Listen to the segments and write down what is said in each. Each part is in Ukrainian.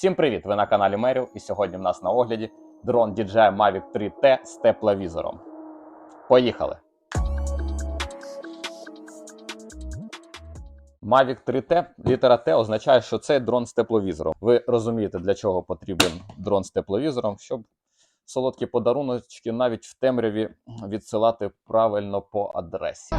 Всім привіт! Ви на каналі Мерів, і сьогодні в нас на огляді дрон DJI Mavic 3T з тепловізором. Поїхали! Mavic 3T, літера Т означає, що це дрон з тепловізором. Ви розумієте, для чого потрібен дрон з тепловізором, щоб солодкі подаруночки навіть в темряві відсилати правильно по адресі.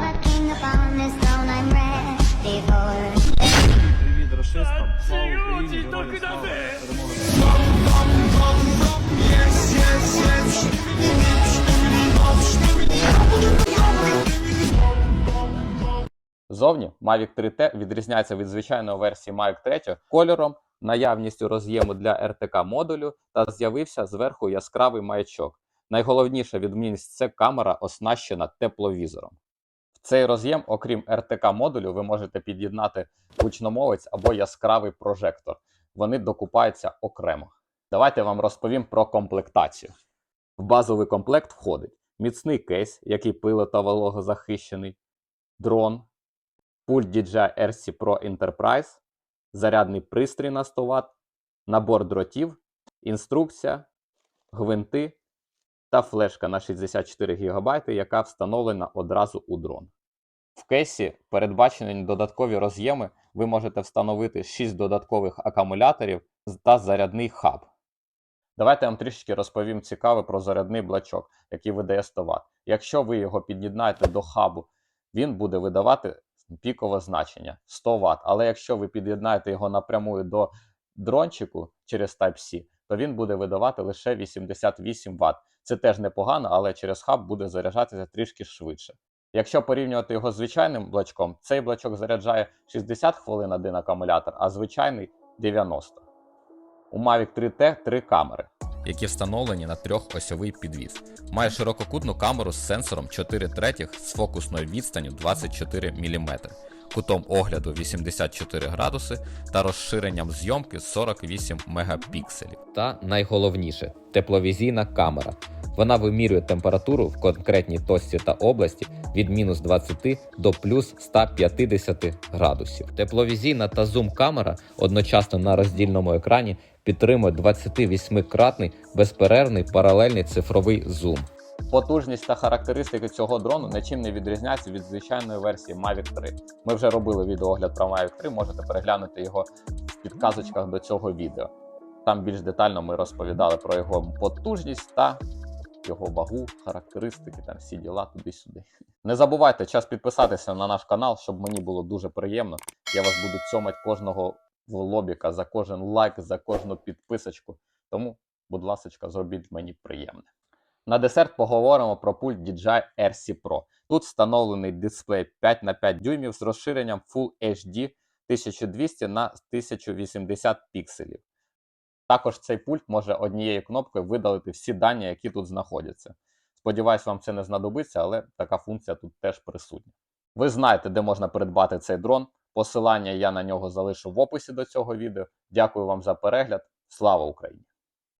Зовні Mavic 3T відрізняється від звичайної версії Mavic 3 кольором, наявністю роз'єму для RTK модулю та з'явився зверху яскравий маячок. Найголовніша відмінність це камера, оснащена тепловізором. Цей роз'єм, окрім RTK модулю, ви можете під'єднати гучномовець або яскравий прожектор. Вони докупаються окремо. Давайте вам розповім про комплектацію. В базовий комплект входить міцний кейс, який пилотовологозахищений, дрон, пульт DJI RC Pro Enterprise, зарядний пристрій на 100 Вт, набор дротів, інструкція, гвинти та флешка на 64 ГБ, яка встановлена одразу у дрон. В кейсі передбачені додаткові роз'єми. Ви можете встановити 6 додаткових акумуляторів та зарядний хаб. Давайте я вам трішки розповім цікаве про зарядний блачок, який видає 100 Вт. Якщо ви його під'єднаєте до хабу, він буде видавати пікове значення 100 Вт. Але якщо ви під'єднаєте його напряму до дрончику через Type-C, то він буде видавати лише 88 Вт. Це теж непогано, але через хаб буде заряджатися трішки швидше. Якщо порівнювати його з звичайним блачком, цей блачок заряджає 60 хвилин один акумулятор, а звичайний 90. У Mavic 3T три камери. які встановлені на трьохосьовий підвіз. Має ширококутну камеру з сенсором 4 третіх з фокусною відстанню 24 мм, кутом огляду 84 градуси та розширенням зйомки 48 мегапікселів. Та найголовніше тепловізійна камера. Вона вимірює температуру в конкретній точці та області від мінус 20 до плюс 150 градусів. Тепловізійна та зум-камера одночасно на роздільному екрані підтримує 28-кратний безперервний паралельний цифровий зум. Потужність та характеристики цього дрону нічим не відрізняються від звичайної версії Mavic 3. Ми вже робили відеоогляд про Mavic 3, можете переглянути його в підказочках до цього відео. Там більш детально ми розповідали про його потужність та його вагу, характеристики, там всі діла туди-сюди. Не забувайте час підписатися на наш канал, щоб мені було дуже приємно. Я вас буду цьомать кожного в лобіка за кожен лайк, за кожну підписочку. Тому, будь ласка, зробіть мені приємне. На десерт поговоримо про пульт DJI RC Pro. Тут встановлений дисплей 5 на 5 дюймів з розширенням Full HD 1200 на 1080 пікселів. Також цей пульт може однією кнопкою видалити всі дані, які тут знаходяться. Сподіваюсь, вам це не знадобиться, але така функція тут теж присутня. Ви знаєте, де можна придбати цей дрон. Посилання я на нього залишу в описі до цього відео. Дякую вам за перегляд. Слава Україні!